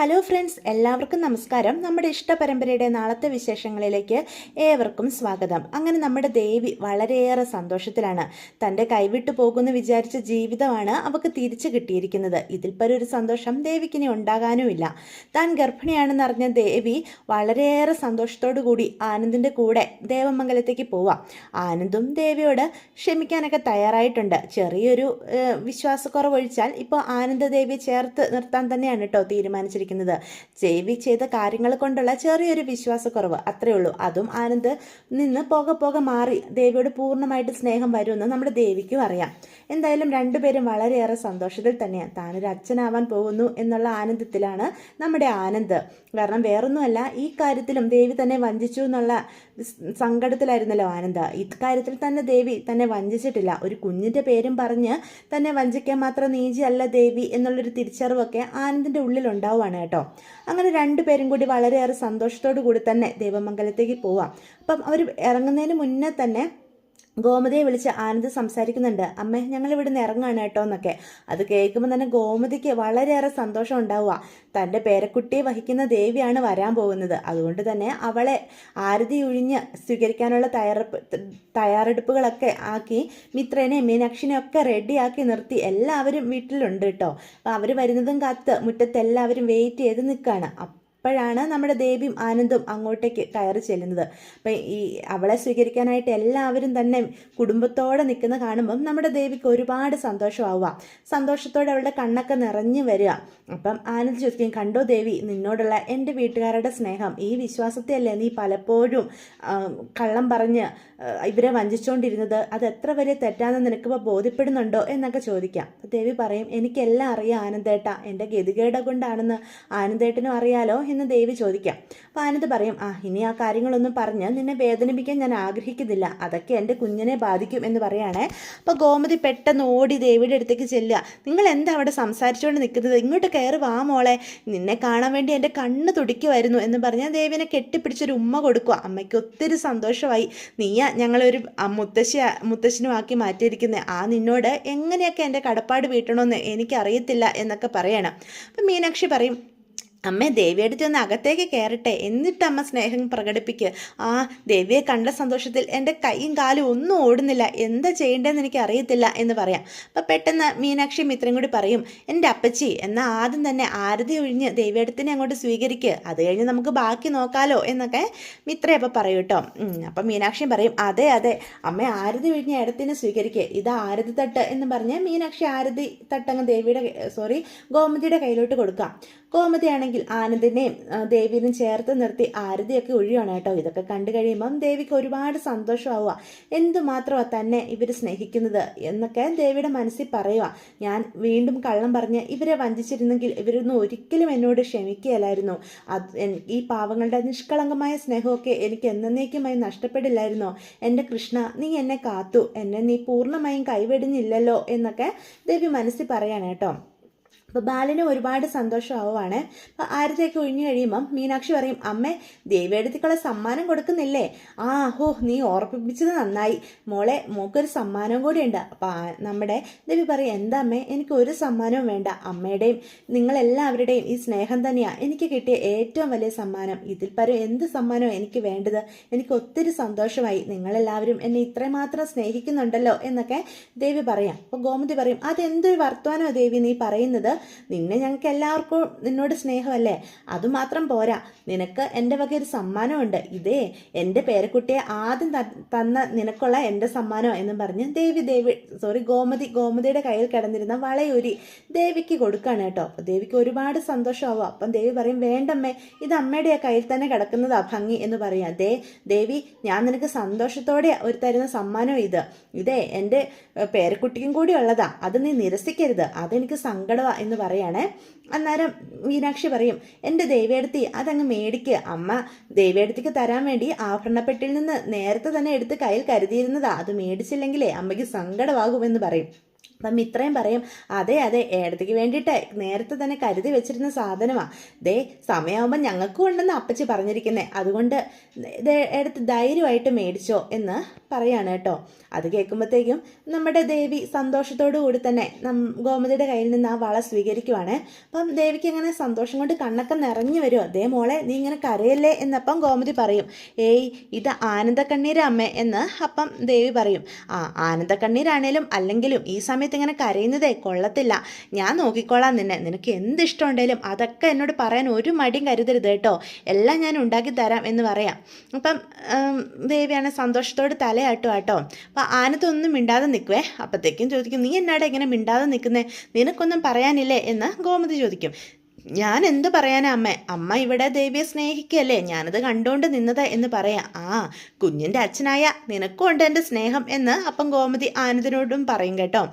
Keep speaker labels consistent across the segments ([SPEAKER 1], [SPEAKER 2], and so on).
[SPEAKER 1] Hello friends എല്ലാവർക്കും നമസ്കാരം. നമ്മുടെ ഇഷ്ട പരമ്പരയുടെ നാളത്തെ വിശേഷങ്ങളിലേക്ക് ഏവർക്കും സ്വാഗതം. അങ്ങനെ നമ്മുടെ ദേവി വളരെയേറെ സന്തോഷത്തിലാണ്. തന്റെ കൈവിട്ടു പോകുമെന്ന് വിചാരിച്ച ജീവിതമാണ് അവൾക്ക് തിരിച്ചു കിട്ടിയിരിക്കുന്നത്. ഇതിൽ പരൊരു സന്തോഷം ദേവിക്കിനി ഉണ്ടാകാനുമില്ല. താൻ ഗർഭിണിയാണെന്ന് അറിഞ്ഞ ദേവി വളരെയേറെ സന്തോഷത്തോടു കൂടി ആനന്ദിന്റെ കൂടെ ദേവമംഗലത്തേക്ക് പോവാം. ആനന്ദും ദേവിയോട് ക്ഷമിക്കാനൊക്കെ തയ്യാറായിട്ടുണ്ട്. ചെറിയൊരു വിശ്വാസക്കുറവൊഴിച്ചാൽ ഇപ്പോൾ ആനന്ദദേവിയെ ചേർത്ത് നിർത്താൻ തന്നെയാണ് കേട്ടോ തീരുമാനിച്ചിരിക്കുന്നത്. ദേവി ചെയ്ത കാര്യങ്ങൾ കൊണ്ടുള്ള ചെറിയൊരു വിശ്വാസക്കുറവ്. അത്രേ ഉള്ളൂ. അതും ആനന്ദ് നിന്ന് പോകെ പോകെ മാറി ദേവിയോട് പൂർണമായിട്ട് സ്നേഹം വരുമെന്ന് നമ്മുടെ ദേവിക്കും അറിയാം. എന്തായാലും രണ്ടുപേരും വളരെയേറെ സന്തോഷത്തിൽ തന്നെയാണ്. താനൊരു അച്ഛനാവാൻ പോകുന്നു എന്നുള്ള ആനന്ദത്തിലാണ് നമ്മുടെ ആനന്ദ്. കാരണം വേറൊന്നുമല്ല ഈ കാര്യത്തിലും ദേവി തന്നെ വഞ്ചിച്ചു എന്നുള്ള സങ്കടത്തിലായിരുന്നല്ലോ ആനന്ദ. ഇക്കാര്യത്തിൽ തന്നെ ദേവി തന്നെ വഞ്ചിച്ചിട്ടില്ല. ഒരു കുഞ്ഞിന്റെ പേരും പറഞ്ഞ് തന്നെ വഞ്ചിക്കാൻ മാത്രം നീചിയല്ല ദേവി എന്നുള്ളൊരു തിരിച്ചറിവൊക്കെ ആനന്ദിന്റെ ഉള്ളിൽ ഉണ്ടാവുകയാണ് കേട്ടോ. അങ്ങനെ രണ്ടുപേരും കൂടി വളരെയേറെ സന്തോഷത്തോടു കൂടി തന്നെ ദേവമംഗലത്തേക്ക് പോവാം. അപ്പം അവർ ഇറങ്ങുന്നതിന് മുന്നേ തന്നെ ഗോമതിയെ വിളിച്ച് ആനന്ദ് സംസാരിക്കുന്നുണ്ട്. അമ്മേ ഞങ്ങൾ ഇവിടെ നിന്ന് ഇറങ്ങാണ് കേട്ടോ എന്നൊക്കെ. അത് കേൾക്കുമ്പോൾ തന്നെ ഗോമതിക്ക് വളരെയേറെ സന്തോഷം ഉണ്ടാവുക. തന്റെ പേരക്കുട്ടിയെ വഹിക്കുന്ന ദേവിയാണ് വരാൻ പോകുന്നത്. അതുകൊണ്ട് തന്നെ അവളെ ആരതി ഉഴിഞ്ഞ് സ്വീകരിക്കാനുള്ള തയ്യാറെപ്പ് തയ്യാറെടുപ്പുകളൊക്കെ ആക്കി മിത്രനെ മീനാക്ഷിനെ ഒക്കെ റെഡിയാക്കി നിർത്തി. എല്ലാവരും വീട്ടിലുണ്ട് കേട്ടോ. അപ്പോൾ അവർ വരുന്നതും കാത്ത് മുറ്റത്ത് എല്ലാവരും വെയിറ്റ് ചെയ്ത് നിൽക്കുകയാണ് അപ്പോഴാണ് നമ്മുടെ ദേവിയും ആനന്ദും അങ്ങോട്ടേക്ക് കയറി ചെല്ലുന്നത്. അപ്പം ഈ അവളെ സ്വീകരിക്കാനായിട്ട് എല്ലാവരും തന്നെ കുടുംബത്തോടെ നിൽക്കുന്ന കാണുമ്പം നമ്മുടെ ദേവിക്ക് ഒരുപാട് സന്തോഷമാവുക. സന്തോഷത്തോടെ അവളുടെ കണ്ണൊക്കെ നിറഞ്ഞു വരിക. അപ്പം ആനന്ദ് ചോദിക്കും കണ്ടോ ദേവി നിന്നോടുള്ള എന്റെ വീട്ടുകാരുടെ സ്നേഹം. ഈ വിശ്വാസത്തെയല്ലേ നീ പലപ്പോഴും കള്ളം പറഞ്ഞ് ഇവരെ വഞ്ചിച്ചുകൊണ്ടിരുന്നത് അത് എത്ര വലിയ തെറ്റാണെന്ന് നിനക്കിപ്പോൾ ബോധ്യപ്പെടുന്നുണ്ടോ? എന്നൊക്കെ ചോദിക്കാം. ദേവി പറയും എനിക്കെല്ലാം അറിയാം ആനന്ദേട്ട. എന്റെ ഗതികേട കൊണ്ടാണെന്ന് ആനന്ദേട്ടനും അറിയാലോ എന്ന് ദേവി ചോദിക്കാം. അപ്പോൾ ആനന്ദ് പറയും ആ ഇനി ആ കാര്യങ്ങളൊന്നും പറഞ്ഞ് നിന്നെ വേദനിപ്പിക്കാൻ ഞാൻ ആഗ്രഹിക്കുന്നില്ല. അതൊക്കെ എന്റെ കുഞ്ഞിനെ ബാധിക്കും എന്ന് പറയുകയാണേ അപ്പോൾ ഗോമതി പെട്ടെന്ന് ഓടി ദേവിയുടെ അടുത്തേക്ക് ചെല്ലുക. നിങ്ങൾ എന്താ അവിടെ സംസാരിച്ചുകൊണ്ട് നിൽക്കുന്നത്? ഇങ്ങോട്ട് കയറി വാ മോളെ. നിന്നെ കാണാൻ വേണ്ടി എന്റെ കണ്ണ് തുടിക്കുമായിരുന്നു എന്ന് പറഞ്ഞാൽ ദേവിനെ കെട്ടിപ്പിടിച്ചൊരു ഉമ്മ കൊടുക്കുക. അമ്മയ്ക്ക് ഒത്തിരി സന്തോഷമായി. നീയാ ഞങ്ങളൊരു മുത്തശ്ശി മുത്തശ്ശിനും ആക്കി മാറ്റിയിരിക്കുന്നത് ആ നിന്നോട് എങ്ങനെയൊക്കെ എന്റെ കടപ്പാട് വീട്ടണമെന്ന് എനിക്കറിയത്തില്ല എന്നൊക്കെ പറയണം. അപ്പം മീനാക്ഷി പറയും അമ്മ ദേവിയെടുത്ത് ഒന്ന് അകത്തേക്ക് കയറട്ടെ എന്നിട്ട് അമ്മ സ്നേഹം പ്രകടിപ്പിക്കുക ആ ദേവിയെ കണ്ട സന്തോഷത്തിൽ എന്റെ കൈയും കാലും ഒന്നും ഓടുന്നില്ല. എന്താ ചെയ്യേണ്ടതെന്ന് എനിക്ക് അറിയത്തില്ല എന്ന് പറയാം. അപ്പം പെട്ടെന്ന് മീനാക്ഷി മിത്രം കൂടി പറയും എന്റെ അപ്പച്ചി എന്നാൽ ആദ്യം തന്നെ ആരതി ഒഴിഞ്ഞ് ദേവിയെടുത്തിനെ അങ്ങോട്ട് സ്വീകരിക്കുക അത് കഴിഞ്ഞ് നമുക്ക് ബാക്കി നോക്കാലോ എന്നൊക്കെ മിത്ര അപ്പം പറയും കേട്ടോ. അപ്പം മീനാക്ഷി പറയും അതെ അതെ. അമ്മ ആരതി ഒഴിഞ്ഞ ഇടത്തിനെ സ്വീകരിക്കുക ഇത് ആരതി തട്ട് എന്ന് പറഞ്ഞ് മീനാക്ഷി ആരതി തട്ടങ്ങ് ദേവിയുടെ സോറി ഗോമതിയുടെ കയ്യിലോട്ട് കൊടുക്കാം. ഗോമതിയാണെങ്കിൽ ആനന്ദിനെയും ദേവിനെയും ചേർത്ത് നിർത്തി ആരതിയൊക്കെ ഒഴിയാണ് കേട്ടോ. ഇതൊക്കെ കണ്ടു കഴിയുമ്പം ദേവിക്ക് ഒരുപാട് സന്തോഷമാവുക. എന്തുമാത്രമാണ് തന്നെ ഇവർ സ്നേഹിക്കുന്നത് എന്നൊക്കെ ദേവിയുടെ മനസ്സിൽ പറയുക. ഞാൻ വീണ്ടും കള്ളം പറഞ്ഞ് ഇവരെ വഞ്ചിച്ചിരുന്നെങ്കിൽ ഇവരൊന്നും ഒരിക്കലും എന്നോട് ക്ഷമിക്കുകയല്ലായിരുന്നു. അത് ഈ പാവങ്ങളുടെ നിഷ്കളങ്കമായ സ്നേഹമൊക്കെ എനിക്ക് എന്നേക്കുമായി നഷ്ടപ്പെടില്ലായിരുന്നോ? എന്റെ കൃഷ്ണ നീ എന്നെ കാത്തു. എന്നെ നീ പൂർണമായും കൈവെടിഞ്ഞില്ലല്ലോ എന്നൊക്കെ ദേവി മനസ്സിൽ പറയാണ് കേട്ടോ. അപ്പോൾ ബാലന് ഒരുപാട് സന്തോഷമാവുകയാണ് അപ്പോൾ ആരതിയൊക്കെ ഒഴിഞ്ഞു കഴിയുമ്പം മീനാക്ഷി പറയും അമ്മേ ദേവിയെടുത്തിക്കുള്ള സമ്മാനം കൊടുക്കുന്നില്ലേ? ആ ഹോ നീ ഓർപ്പിപ്പിച്ചത് നന്നായി. മോളെ മോക്കൊരു സമ്മാനം കൂടിയുണ്ട്. ആ- നമ്മുടെ ദേവി പറയും എന്താ അമ്മേ എനിക്ക് ഒരു സമ്മാനവും വേണ്ട. അമ്മയുടെയും നിങ്ങളെല്ലാവരുടെയും ഈ സ്നേഹം തന്നെയാണ് എനിക്ക് കിട്ടിയ ഏറ്റവും വലിയ സമ്മാനം. ഇതിൽ പരം എന്ത് സമ്മാനവും എനിക്ക് വേണ്ടത്? എനിക്ക് ഒത്തിരി സന്തോഷമായി. നിങ്ങളെല്ലാവരും എന്നെ ഇത്രമാത്രം സ്നേഹിക്കുന്നുണ്ടല്ലോ എന്നൊക്കെ ദേവി പറയാം. അപ്പോൾ ഗോമതി പറയും അതെന്തൊരു വർത്തമാനോ ദേവി നീ പറയുന്നത്? നിന്നെ ഞങ്ങൾക്ക് എല്ലാവർക്കും നിന്നോട് സ്നേഹമല്ലേ? അതുമാത്രം പോരാ. നിനക്ക് എന്റെ വക ഒരു സമ്മാനമുണ്ട്. ഇതേ എന്റെ പേരക്കുട്ടിയെ ആദ്യം തന്ന നിനക്കുള്ള എന്റെ സമ്മാനം എന്നും പറഞ്ഞ് ദേവി ദേവി സോറി ഗോമതി ഗോമതിയുടെ കയ്യിൽ കിടന്നിരുന്ന വളയൂരി ദേവിക്ക് കൊടുക്കുകയാണ് കേട്ടോ. ദേവിക്ക് ഒരുപാട് സന്തോഷമാവും. അപ്പം ദേവി പറയും വേണ്ടമ്മേ ഇത് അമ്മയുടെ ആ കയ്യിൽ തന്നെ കിടക്കുന്നതാ ഭംഗി എന്ന് പറയാം. ദേ ദേവി ഞാൻ നിനക്ക് സന്തോഷത്തോടെ ഒരു തരുന്ന സമ്മാനം ഇത്. ഇതേ എന്റെ പേരക്കുട്ടിക്കും കൂടി ഉള്ളതാ. അത് നീ നിരസിക്കരുത്. അതെനിക്ക് സങ്കടമാ എന്ന് പറയണേ. അന്നേരം മീനാക്ഷി പറയും എന്റെ ദേവിയെടുത്തി അതങ്ങ് മേടിക്ക് അമ്മ. ദേവിയെടുത്തിക്ക് തരാൻ വേണ്ടി ആഭരണപ്പെട്ടിൽ നിന്ന് നേരത്തെ തന്നെ എടുത്ത് കയ്യിൽ കരുതിയിരുന്നതാ. അത് മേടിച്ചില്ലെങ്കിലേ അമ്മയ്ക്ക് സങ്കടമാകുമെന്ന് പറയും. അപ്പം ഇത്രയും പറയും അതെ അതെ ഏടത്തേക്ക് വേണ്ടിയിട്ട് നേരത്തെ തന്നെ കരുതി വെച്ചിരുന്ന സാധനമാണ് ദേ സമയമാകുമ്പോൾ ഞങ്ങൾക്കും ഉണ്ടെന്ന് അപ്പച്ചി പറഞ്ഞിരിക്കുന്നത് അതുകൊണ്ട് എടുത്ത് ധൈര്യമായിട്ട് മേടിച്ചോ എന്ന് പറയാണ് കേട്ടോ. അത് കേൾക്കുമ്പോഴത്തേക്കും നമ്മുടെ ദേവി സന്തോഷത്തോടു കൂടി തന്നെ നം ഗോമതിയുടെ കയ്യിൽ നിന്ന് ആ വള സ്വീകരിക്കുവാണ്. അപ്പം ദേവിക്ക് എങ്ങനെ സന്തോഷം കൊണ്ട് കണ്ണൊക്കെ നിറഞ്ഞു വരുമോ ദേ മോളെ നീ ഇങ്ങനെ കരയല്ലേ എന്നപ്പം ഗോമതി പറയും. ഏയ് ഇത് ആനന്ദ അമ്മേ എന്ന് അപ്പം ദേവി പറയും. ആ ആനന്ദക്കണ്ണീരാണേലും അല്ലെങ്കിലും ഈ സമയത്ത് ഇങ്ങനെ കരയുന്നതേ കൊള്ളത്തില്ല. ഞാൻ നോക്കിക്കോളാം നിന്നെ. നിനക്ക് എന്ത് ഇഷ്ടമുണ്ടെങ്കിലും അതൊക്കെ എന്നോട് പറയാൻ ഒരു മടിയും കരുതരുത് കേട്ടോ. എല്ലാം ഞാൻ ഉണ്ടാക്കി തരാം എന്ന് പറയാം. അപ്പം ദേവിയാണ് സന്തോഷത്തോട് തലയാട്ടും കേട്ടോ. അപ്പം ആനത്തൊന്നും മിണ്ടാതെ നിൽക്കുവേ അപ്പോഴത്തേക്കും ചോദിക്കും നീ എന്നാടെ ഇങ്ങനെ മിണ്ടാതെ നിൽക്കുന്നേ നിനക്കൊന്നും പറയാനില്ലേ? എന്ന് ഗോമതി ചോദിക്കും. ഞാൻ എന്ത് പറയാനാ അമ്മ? അമ്മ ഇവിടെ ദേവിയെ സ്നേഹിക്കല്ലേ? ഞാനത് കണ്ടുകൊണ്ട് നിന്നത് എന്ന് പറയാം. ആ കുഞ്ഞിന്റെ അച്ഛനായ നിനക്കും ഉണ്ട് എന്റെ സ്നേഹം എന്ന് അപ്പം ഗോമതി ആനന്ദിനോടും പറയും കേട്ടോ.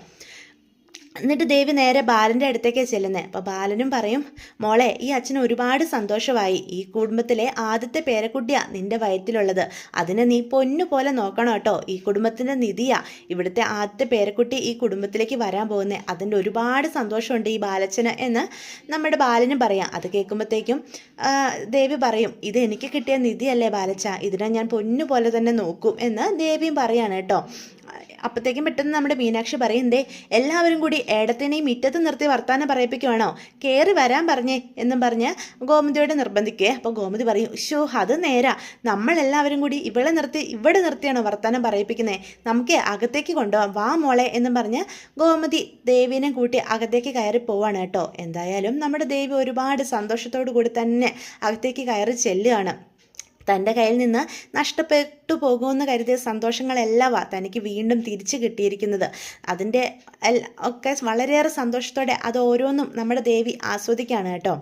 [SPEAKER 1] എന്നിട്ട് ദേവി നേരെ ബാലന്റെ അടുത്തേക്കാണ് ചെല്ലുന്നത് അപ്പോൾ ബാലനും പറയും മോളെ ഈ അച്ഛന് ഒരുപാട് സന്തോഷമായി. ഈ കുടുംബത്തിലെ ആദ്യത്തെ പേരക്കുട്ടിയാണ് നിന്റെ വയറ്റിലുള്ളത്. അതിനെ നീ പൊന്നുപോലെ നോക്കണം കേട്ടോ. ഈ കുടുംബത്തിന്റെ നിധിയാ. ഇവിടുത്തെ ആദ്യത്തെ പേരക്കുട്ടി ഈ കുടുംബത്തിലേക്ക് വരാൻ പോകുന്നത് അതിന്റെ ഒരുപാട് സന്തോഷമുണ്ട് ഈ ബാലച്ചന് എന്ന് നമ്മുടെ ബാലനും പറയാം. അത് കേൾക്കുമ്പോഴത്തേക്കും ദേവി പറയും ഇത് എനിക്ക് കിട്ടിയ നിധിയല്ലേ ബാലച്ച. ഇതിനെ ഞാൻ പൊന്നുപോലെ തന്നെ നോക്കും എന്ന് ദേവിയും പറയാണ് കേട്ടോ. അപ്പോഴത്തേക്കും പെട്ടെന്ന് നമ്മുടെ മീനാക്ഷി പറയും ദേ എല്ലാവരും കൂടി ഏടത്തിനെയും മിറ്റത്ത് നിർത്തി വർത്താനം പറയിപ്പിക്കുവാണോ? കയറി വരാൻ പറഞ്ഞേ എന്നും പറഞ്ഞ് ഗോമതിയോട് നിർബന്ധിക്കുക. അപ്പോൾ ഗോമതി പറയും ഷോ അത് നേരാ. നമ്മളെല്ലാവരും കൂടി ഇവിടെ നിർത്തി ഇവിടെ നിർത്തിയാണോ വർത്താനം പറയിപ്പിക്കുന്നത് നമുക്ക് അകത്തേക്ക് കൊണ്ടുപോകാം വാ മോളെ എന്നും പറഞ്ഞ് ഗോമതി ദേവീനെ കൂട്ടി അകത്തേക്ക് കയറി പോവാണ് കേട്ടോ. എന്തായാലും നമ്മുടെ ദേവി ഒരുപാട് സന്തോഷത്തോടു കൂടി തന്നെ അകത്തേക്ക് കയറി ചെല്ലുകയാണ് തന്റെ കയ്യിൽ നിന്ന് നഷ്ടപ്പെട്ടു പോകുമെന്ന് കരുതിയ സന്തോഷങ്ങളെല്ലാവാ തനിക്ക് വീണ്ടും തിരിച്ചു കിട്ടിയിരിക്കുന്നത്. അതിന്റെ ഒക്കെ വളരെയേറെ സന്തോഷത്തോടെ അത് ഓരോന്നും നമ്മുടെ ദേവി ആസ്വദിക്കുകയാണ് കേട്ടോ.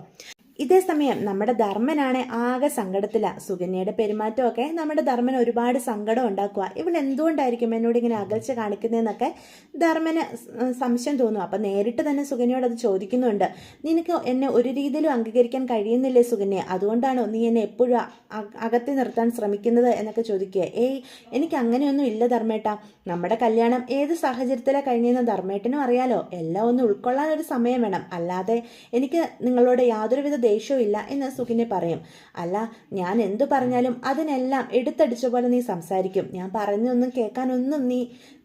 [SPEAKER 1] ഇതേ സമയം നമ്മുടെ ധർമ്മനാണ് ആകെ സങ്കടത്തില. സുകന്യയുടെ പെരുമാറ്റമൊക്കെ നമ്മുടെ ധർമ്മന് ഒരുപാട് സങ്കടം ഉണ്ടാക്കുക ഇവൾ എന്തുകൊണ്ടായിരിക്കും എന്നോട് ഇങ്ങനെ അകൽച്ച കാണിക്കുന്നതെന്നൊക്കെ ധർമ്മന് സംശയം തോന്നും അപ്പം നേരിട്ട് തന്നെ സുകന്യയോട് അത് ചോദിക്കുന്നുണ്ട്. നിനക്ക് എന്നെ ഒരു രീതിയിലും അംഗീകരിക്കാൻ കഴിയുന്നില്ലേ സുകന്യ? അതുകൊണ്ടാണോ നീ എന്നെ എപ്പോഴും അകത്തി നിർത്താൻ ശ്രമിക്കുന്നത് എന്നൊക്കെ ചോദിക്കുക. ഏയ് എനിക്ക് അങ്ങനെയൊന്നും ഇല്ല ധർമ്മേട്ടാ. നമ്മുടെ കല്യാണം ഏത് സാഹചര്യത്തിലാണ് കഴിഞ്ഞെന്ന് ധർമ്മേട്ടനും അറിയാലോ. എല്ലാം ഒന്ന് ഉൾക്കൊള്ളാൻ ഒരു സമയം വേണം. അല്ലാതെ എനിക്ക് നിങ്ങളോട് യാതൊരുവിധ ദേഷ്യവും ഇല്ല എന്ന് സുഖിനെ പറയും. അല്ല ഞാൻ എന്തു പറഞ്ഞാലും അതിനെല്ലാം എടുത്തടിച്ച പോലെ നീ സംസാരിക്കും. ഞാൻ പറഞ്ഞൊന്നും കേൾക്കാനൊന്നും നീ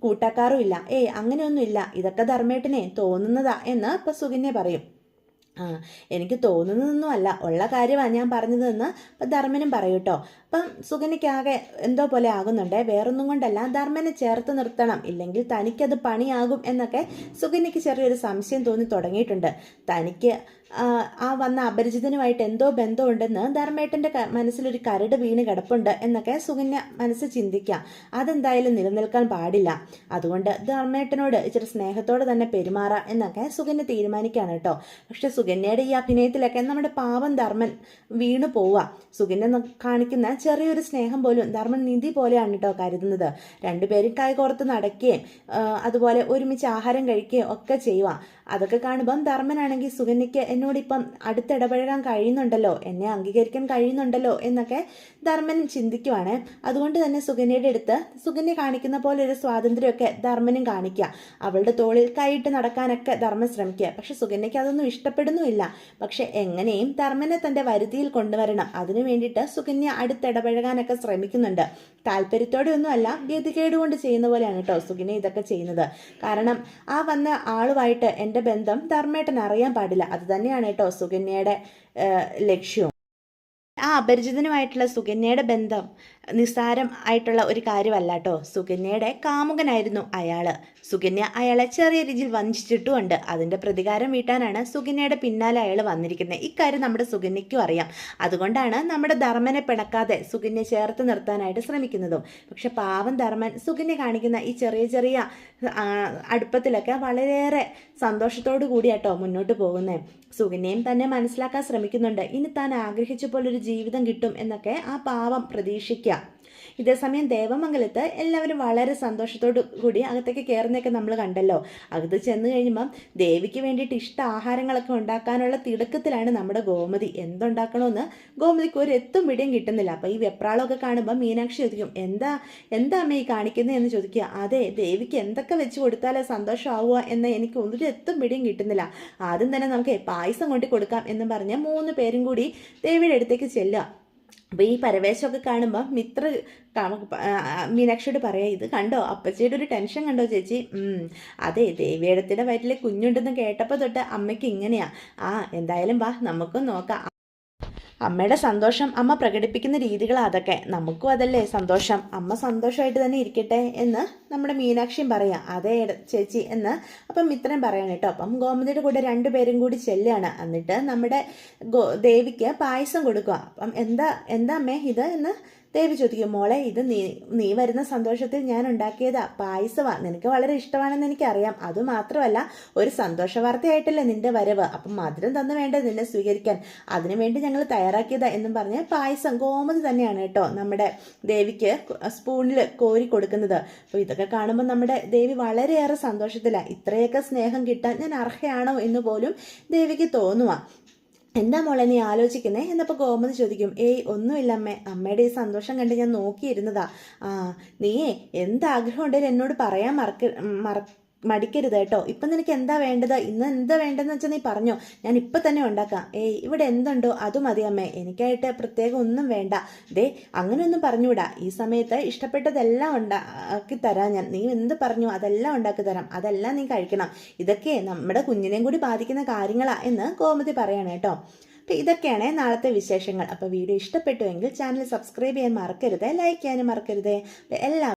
[SPEAKER 1] കൂട്ടാക്കാറുമില്ല ഏയ് അങ്ങനെയൊന്നുമില്ല ഇതൊക്കെ ധർമ്മേട്ടനെ തോന്നുന്നതാ എന്ന് ഇപ്പം സുഖിനെ പറയും. ആ എനിക്ക് തോന്നുന്നതൊന്നും അല്ല ഉള്ള കാര്യമാണ് ഞാൻ പറഞ്ഞതെന്ന് ധർമ്മനും പറയൂട്ടോ അപ്പം സുഗന്യക്കാകെ എന്തോ പോലെ ആകുന്നുണ്ട്. വേറൊന്നും കൊണ്ടല്ല. ധർമ്മനെ ചേർത്ത് നിർത്തണം. ഇല്ലെങ്കിൽ തനിക്കത് പണിയാകും എന്നൊക്കെ സുഗന്യക്ക് ചെറിയൊരു സംശയം തോന്നി തുടങ്ങിയിട്ടുണ്ട്. തനിക്ക് ആ, വന്ന അപരിചിതനുമായിട്ട് എന്തോ ബന്ധമുണ്ടെന്ന് ധർമ്മേട്ടന്റെ മനസ്സിലൊരു കരട് വീണ് കിടപ്പുണ്ട് എന്നൊക്കെ സുകന്യ മനസ്സ് ചിന്തിക്കാം. അതെന്തായാലും നിലനിൽക്കാൻ പാടില്ല. അതുകൊണ്ട് ധർമ്മേട്ടനോട് ഇച്ചിരി സ്നേഹത്തോടെ തന്നെ പെരുമാറാം എന്നൊക്കെ സുകന്യ തീരുമാനിക്കുകയാണ് കേട്ടോ. പക്ഷെ സുകന്യയുടെ ഈ അഭിനയത്തിലൊക്കെ നമ്മുടെ പാവം ധർമ്മൻ വീണു പോവുക സുകന്യ കാണിക്കുന്ന ചെറിയൊരു സ്നേഹം പോലും ധർമ്മൻ നിധി പോലെയാണ് കേട്ടോ കരുതുന്നത്. രണ്ടുപേരും കൈകോർത്ത് നടക്കുകയും അതുപോലെ ഒരുമിച്ച് ആഹാരം കഴിക്കുകയും ഒക്കെ ചെയ്യുക. അതൊക്കെ കാണുമ്പം ധർമ്മനാണെങ്കിൽ സുകന്യയ്ക്ക് എന്നോടിപ്പം അടുത്തിടപഴകാൻ കഴിയുന്നുണ്ടല്ലോ എന്നെ അംഗീകരിക്കാൻ കഴിയുന്നുണ്ടല്ലോ എന്നൊക്കെ ധർമ്മൻ ചിന്തിക്കുവാണ്. അതുകൊണ്ട് തന്നെ സുകന്യയുടെ അടുത്ത് സുകന്യ കാണിക്കുന്ന പോലെ ഒരു സ്വാതന്ത്ര്യമൊക്കെ ധർമ്മനും കാണിക്കുക. അവളുടെ തോളിൽ കൈയിട്ട് നടക്കാനൊക്കെ ധർമ്മൻ ശ്രമിക്കുക. പക്ഷെ സുകന്യയ്ക്ക് അതൊന്നും ഇഷ്ടപ്പെടുന്നുമില്ല. പക്ഷെ എങ്ങനെയും ധർമ്മനെ തന്റെ വരുതിയിൽ കൊണ്ടുവരണം. അതിനു വേണ്ടിയിട്ട് സുകന്യ അടുത്തിടപഴകാനൊക്കെ ശ്രമിക്കുന്നുണ്ട്. താല്പര്യത്തോടെ ഒന്നുമല്ല ഗതികേട് കൊണ്ട് ചെയ്യുന്ന പോലെയാണ് കേട്ടോ സുഖിനെ ഇതൊക്കെ ചെയ്യുന്നത്. കാരണം ആ വന്ന ആളുമായിട്ട് എന്റെ ബന്ധം ധർമ്മേട്ടൻ അറിയാൻ പാടില്ല. അത് തന്നെയാണ് കേട്ടോ സുകന്യയുടെ ലക്ഷ്യവും ആ അപരിചിതനുമായിട്ടുള്ള സുകന്യയുടെ ബന്ധം നിസ്സാരം ആയിട്ടുള്ള ഒരു കാര്യമല്ല കേട്ടോ സുകന്യയുടെ കാമുകനായിരുന്നു അയാൾ സുകന്യ അയാളെ ചെറിയ രീതിയിൽ വഞ്ചിച്ചിട്ടുമുണ്ട്. അതിന്റെ പ്രതികാരം വീട്ടാനാണ് സുകന്യയുടെ പിന്നാലെ അയാൾ വന്നിരിക്കുന്നത്. ഇക്കാര്യം നമ്മുടെ സുകന്യയ്ക്കും അറിയാം. അതുകൊണ്ടാണ് നമ്മുടെ ധർമ്മനെ പിണക്കാതെ സുകന്യ ചേർത്ത് നിർത്താനായിട്ട് ശ്രമിക്കുന്നതും. പക്ഷെ പാവം ധർമ്മൻ സുകന്യ കാണിക്കുന്ന ഈ ചെറിയ ചെറിയ അടുപ്പത്തിലൊക്കെ വളരെയേറെ സന്തോഷത്തോടു കൂടിയാട്ടോ മുന്നോട്ട് പോകുന്നത് സുകന്യയും തന്നെ മനസ്സിലാക്കാൻ ശ്രമിക്കുന്നുണ്ട്. ഇനി താൻ ആഗ്രഹിച്ച പോലൊരു ജീവിതം കിട്ടും എന്നൊക്കെ ആ പാവം പ്രതീക്ഷിക്കുക ഇതേസമയം ദേവമംഗലത്ത് എല്ലാവരും വളരെ സന്തോഷത്തോടു കൂടി അകത്തേക്ക് കയറുന്നതൊക്കെ നമ്മൾ കണ്ടല്ലോ. അകത്ത് ചെന്ന് കഴിയുമ്പം ദേവിക്ക് വേണ്ടിയിട്ട് ഇഷ്ട ആഹാരങ്ങളൊക്കെ ഉണ്ടാക്കാനുള്ള തിടുക്കത്തിലാണ് നമ്മുടെ ഗോമതി. എന്തുണ്ടാക്കണമെന്ന് ഗോമതിക്ക് ഒരു എത്തും പിടിയും കിട്ടുന്നില്ല. അപ്പോൾ ഈ വെപ്രാളമൊക്കെ കാണുമ്പോൾ മീനാക്ഷി ചോദിക്കും എന്താ എന്താ അമ്മ ഈ കാണിക്കുന്നത് എന്ന് ചോദിക്കുക. അതെ ദേവിക്ക് എന്തൊക്കെ വെച്ച് കൊടുത്താലേ സന്തോഷമാവുക എന്ന് എനിക്ക് ഒരു എത്തും പിടിയും കിട്ടുന്നില്ല. ആദ്യം തന്നെ നമുക്ക് പായസം കൊണ്ടു കൊടുക്കാം എന്ന് പറഞ്ഞ് മൂന്ന് പേരും കൂടി ദേവിയുടെ അടുത്തേക്ക് ചെല്ലുക. അപ്പോൾ ഈ പരവേശമൊക്കെ കാണുമ്പോൾ മിത്ര മീനാക്ഷിയോട് പറയാം ഇത് കണ്ടോ? അപ്പച്ചിയുടെ ഒരു ടെൻഷൻ കണ്ടോ ചേച്ചി? അതെ ദേവിയിടത്തിന്റെ വയറ്റിൽ കുഞ്ഞുണ്ടെന്ന് കേട്ടപ്പോൾ തൊട്ട് അമ്മയ്ക്ക് ഇങ്ങനെയാ. ആ എന്തായാലും വാ നമുക്കും നോക്കാം. അമ്മയുടെ സന്തോഷം അമ്മ പ്രകടിപ്പിക്കുന്ന രീതികൾ അതൊക്കെ. നമുക്കും അതല്ലേ സന്തോഷം. അമ്മ സന്തോഷമായിട്ട് തന്നെ ഇരിക്കട്ടെ എന്ന് നമ്മുടെ മീനാക്ഷിയും പറയാം അതേ ചേച്ചി എന്ന് അപ്പം ഇത്രയും പറയാൻ കേട്ടോ. അപ്പം ഗോമതിയുടെ കൂടെ രണ്ടുപേരും കൂടി ചെല്ലുകയാണ് എന്നിട്ട് നമ്മുടെ ഗോ ദേവിക്ക് പായസം കൊടുക്കുക അപ്പം എന്താ എന്താ അമ്മേ ഇത്? എന്ന് ദേവി ചോദിക്കും. മോളെ ഇത് നീ നീ വരുന്ന സന്തോഷത്തിൽ ഞാൻ ഉണ്ടാക്കിയതാ പായസമാണ് നിനക്ക് വളരെ ഇഷ്ടമാണെന്ന് എനിക്കറിയാം. അതുമാത്രമല്ല ഒരു സന്തോഷ വാർത്തയായിട്ടല്ലേ നിന്റെ വരവ്. അപ്പം മധുരം തന്നു വേണ്ടത് നിന്നെ സ്വീകരിക്കാൻ. അതിനുവേണ്ടി ഞങ്ങൾ തയ്യാറാക്കിയതാ എന്നും പറഞ്ഞ് പായസം ഗോമതി തന്നെയാണ് കേട്ടോ നമ്മുടെ ദേവിക്ക് സ്പൂണിൽ കോരി കൊടുക്കുന്നത്. അപ്പോൾ ഇതൊക്കെ കാണുമ്പോൾ നമ്മുടെ ദേവി വളരെയേറെ സന്തോഷത്തിലാണ് ഇത്രയൊക്കെ സ്നേഹം കിട്ടാൻ ഞാൻ അർഹയാണോ എന്ന് പോലും ദേവിക്ക് തോന്നുക എന്താ മോളെ നീ ആലോചിക്കുന്നേ? എന്നപ്പോൾ ഗോമതി ചോദിക്കും ഏയ് ഒന്നുമില്ല അമ്മേ അമ്മയുടെ ഈ സന്തോഷം കണ്ട് ഞാൻ നോക്കിയിരുന്നതാ. ആ നീയേ എന്താഗ്രഹം ഉണ്ടെങ്കിലും എന്നോട് പറയാൻ മറക്ക മറ മടിക്കരുത് കേട്ടോ. ഇപ്പം നിനക്ക് എന്താ വേണ്ടത്? ഇന്ന് എന്താ വേണ്ടതെന്ന് വെച്ചാൽ നീ പറഞ്ഞോ. ഞാൻ ഇപ്പം തന്നെ ഉണ്ടാക്കാം. ഏയ് ഇവിടെ എന്തുണ്ടോ അത് മതി അമ്മേ. എനിക്കായിട്ട് പ്രത്യേകം ഒന്നും വേണ്ട. ദേ അങ്ങനെയൊന്നും പറഞ്ഞുവിടാ. ഈ സമയത്ത് ഇഷ്ടപ്പെട്ടതെല്ലാം ഉണ്ടാക്കി തരാം ഞാൻ. നീ എന്ത് പറഞ്ഞു അതെല്ലാം ഉണ്ടാക്കി തരാം അതെല്ലാം നീ കഴിക്കണം. ഇതൊക്കെ നമ്മുടെ കുഞ്ഞിനെയും കൂടി ബാധിക്കുന്ന കാര്യങ്ങളാ എന്ന് കോമതി പറയാണ് കേട്ടോ. അപ്പോൾ ഇതൊക്കെയാണ് നാളത്തെ വിശേഷങ്ങൾ. അപ്പോൾ വീഡിയോ ഇഷ്ടപ്പെട്ടുവെങ്കിൽ ചാനൽ സബ്സ്ക്രൈബ് ചെയ്യാൻ മറക്കരുത്. ലൈക്ക് ചെയ്യാനും മറക്കരുത്. എല്ലാ